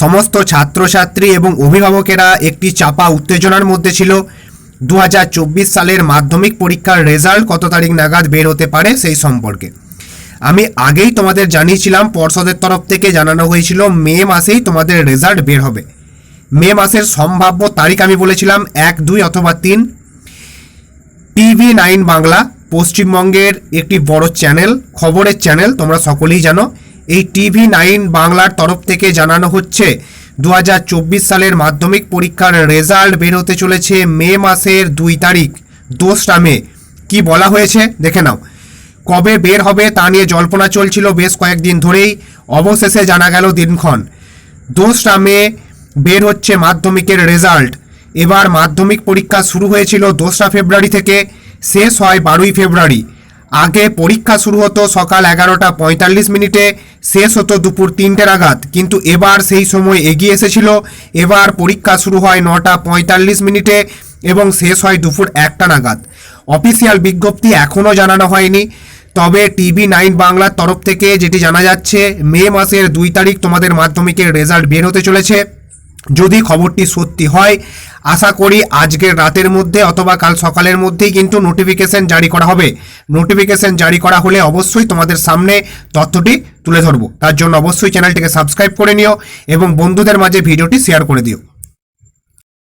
সমস্ত ছাত্রছাত্রী এবং অভিভাবকেরা একটি চাপা উত্তেজনার মধ্যে ছিল। দু হাজার চব্বিশ সালের মাধ্যমিক পরীক্ষার রেজাল্ট কত তারিখ নাগাদ বের হতে পারে সেই সম্পর্কে। আমি আগেই তোমাদের জানিয়েছিলাম, পর্ষদের তরফ থেকে জানানো হয়েছিল, মে মাসেই তোমাদের রেজাল্ট বের হবে। মে মাসের সম্ভাব্য তারিখ আমি বলেছিলাম, এক, দুই অথবা তিন। টিভি নাইন বাংলা, পশ্চিমবঙ্গের একটি বড় চ্যানেল, খবরের চ্যানেল, তোমরা সকলেই জানো। এই টিভি নাইন বাংলার তরফ থেকে জানানো হচ্ছে দু হাজার চব্বিশ সালের মাধ্যমিক পরীক্ষার রেজাল্ট বের হতে চলেছে মে মাসের দুই তারিখ, দোসরা মে। কি বলা হয়েছে? দেখে নাও। কবে বের হবে তা নিয়ে জল্পনা চলছিল বেশ কয়েকদিন ধরেই। অবশেষে জানা গেল দিনক্ষণ। দোসরা মে বের হচ্ছে মাধ্যমিকের রেজাল্ট। এবার মাধ্যমিক পরীক্ষা শুরু হয়েছিল দোসরা ফেব্রুয়ারি থেকে, শেষ হয় বারোই ফেব্রুয়ারি। আগে পরীক্ষা শুরু হতো সকাল এগারোটা পঁয়তাল্লিশ মিনিটে, শেষ হতো দুপুর তিনটে নাগাদ। কিন্তু এবার সেই সময় এগিয়ে এসেছিল। এবার পরীক্ষা শুরু হয় নটা পঁয়তাল্লিশ মিনিটে এবং শেষ হয় দুপুর একটা নাগাদ। অফিসিয়াল বিজ্ঞপ্তি এখনও জানানো হয়নি। তবে টিভি নাইন বাংলার তরফ থেকে যেটি জানা যাচ্ছে, মে মাসের দুই তারিখ তোমাদের মাধ্যমিকের রেজাল্ট বের হতে চলেছে। যদি খবরটি সত্যি হয়, আশা করি আজকের রাতের মধ্যে অথবা কাল সকালের মধ্যেই কিন্তু নোটিফিকেশন জারি করা হবে। নোটিফিকেশন জারি করা হলে অবশ্যই তোমাদের সামনে তথ্যটি তুলে ধরবো। তার জন্য অবশ্যই চ্যানেলটিকে সাবস্ক্রাইব করে নিও এবং বন্ধুদের মাঝে ভিডিওটি শেয়ার করে দিও।